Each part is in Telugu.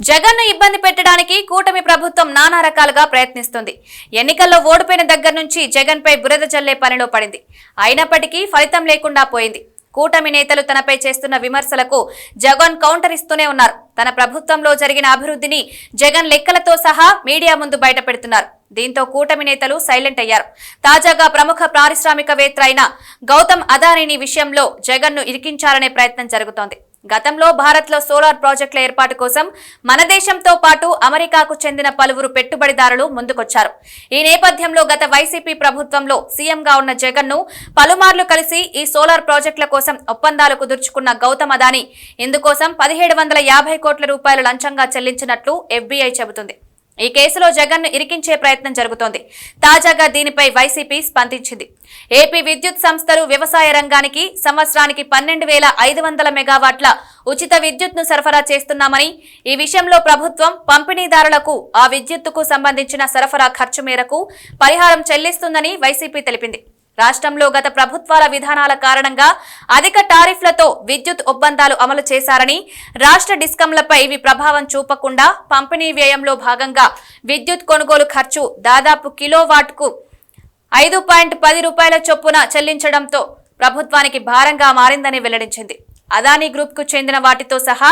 జగన్ను ఇబ్బంది పెట్టడానికి కూటమి ప్రభుత్వం నానా రకాలుగా ప్రయత్నిస్తుంది. ఎన్నికల్లో ఓడిపోయిన దగ్గర నుంచి జగన్పై బురద చల్లే పనిలో పడింది. అయినప్పటికీ ఫలితం లేకుండా పోయింది. కూటమి నేతలు తనపై చేస్తున్న విమర్శలకు జగన్ కౌంటర్ ఇస్తూనే ఉన్నారు. తన ప్రభుత్వంలో జరిగిన అభివృద్ధిని జగన్ లెక్కలతో సహా మీడియా ముందు బయటపెడుతున్నారు. దీంతో కూటమి నేతలు సైలెంట్ అయ్యారు. తాజాగా ప్రముఖ పారిశ్రామికవేత్త అయిన గౌతమ్ అదానీని విషయంలో జగన్ను ఇరికించాలనే ప్రయత్నం జరుగుతోంది. గతంలో భారత్లో సోలార్ ప్రాజెక్టుల ఏర్పాటు కోసం మన దేశంతో పాటు అమెరికాకు చెందిన పలువురు పెట్టుబడిదారులు ముందుకొచ్చారు. ఈ నేపథ్యంలో గత వైసీపీ ప్రభుత్వంలో సీఎంగా ఉన్న జగన్ను పలుమార్లు కలిసి ఈ సోలార్ ప్రాజెక్టుల కోసం ఒప్పందాలు కుదుర్చుకున్న గౌతమ్ అదానీ ఇందుకోసం పదిహేడు వందల యాభై కోట్ల రూపాయలు లంచంగా చెల్లించినట్లు ఎఫ్బీఐ చెబుతుంది. ఈ కేసులో జగన్ను ఇరికించే ప్రయత్నం జరుగుతోంది. తాజాగా దీనిపై వైసీపీ స్పందించింది. ఏపీ విద్యుత్ సంస్థలు వ్యవసాయ రంగానికి సంవత్సరానికి పన్నెండు వేల ఐదు వందల మెగావాట్ల ఉచిత విద్యుత్ను సరఫరా చేస్తున్నామని ఈ విషయంలో ప్రభుత్వం పంపిణీదారులకు ఆ విద్యుత్తుకు సంబంధించిన సరఫరా ఖర్చు మేరకు పరిహారం చెల్లిస్తుందని వైసీపీ తెలిపింది. రాష్ట్రంలో గత ప్రభుత్వాల విధానాల కారణంగా అధిక టారిఫ్లతో విద్యుత్ ఒప్పందాలు అమలు చేశారని రాష్ట్ర డిస్కంలపై ఇవి ప్రభావం చూపకుండా పంపిణీ వ్యయంలో భాగంగా విద్యుత్ కొనుగోలు ఖర్చు దాదాపు కిలోవాట్కు ఐదు పాయింట్ పది రూపాయల చొప్పున చెల్లించడంతో ప్రభుత్వానికి భారంగా మారిందని వెల్లడించింది. అదానీ గ్రూప్కు చెందిన వాటితో సహా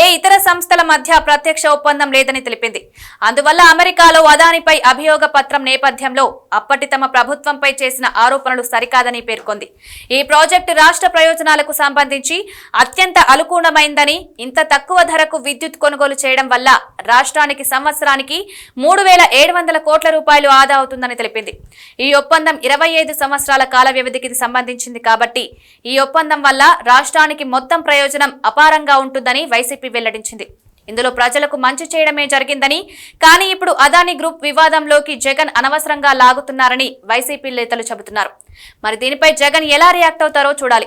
ఏ ఇతర సంస్థల మధ్య ప్రత్యక్ష ఒప్పందం లేదని తెలిపింది. అందువల్ల అమెరికాలో అదానిపై అభియోగ పత్రం నేపథ్యంలో అప్పటి తమ ప్రభుత్వంపై చేసిన ఆరోపణలు సరికాదని పేర్కొంది. ఈ ప్రాజెక్టు రాష్ట్ర ప్రయోజనాలకు సంబంధించి అత్యంత అనుకూలమైందని ఇంత తక్కువ ధరకు విద్యుత్ కొనుగోలు చేయడం వల్ల రాష్ట్రానికి సంవత్సరానికి మూడు వేల ఏడు వందల కోట్ల రూపాయలు ఆదా అవుతుందని తెలిపింది. ఈ ఒప్పందం ఇరవై ఐదు సంవత్సరాల కాల వ్యవధికి సంబంధించింది కాబట్టి ఈ ఒప్పందం వల్ల రాష్ట్రానికి మొత్తం ప్రయోజనం అపారంగా ఉంటుందని వైసీపీ వెల్లడించింది. ఇందులో ప్రజలకు మంచి చేయడమే జరిగిందని కానీ ఇప్పుడు అదానీ గ్రూప్ వివాదంలోకి జగన్ అనవసరంగా లాగుతున్నారని వైసీపీ నేతలు చెబుతున్నారు. మరి దీనిపై జగన్ ఎలా రియాక్ట్ అవుతారో చూడాలి.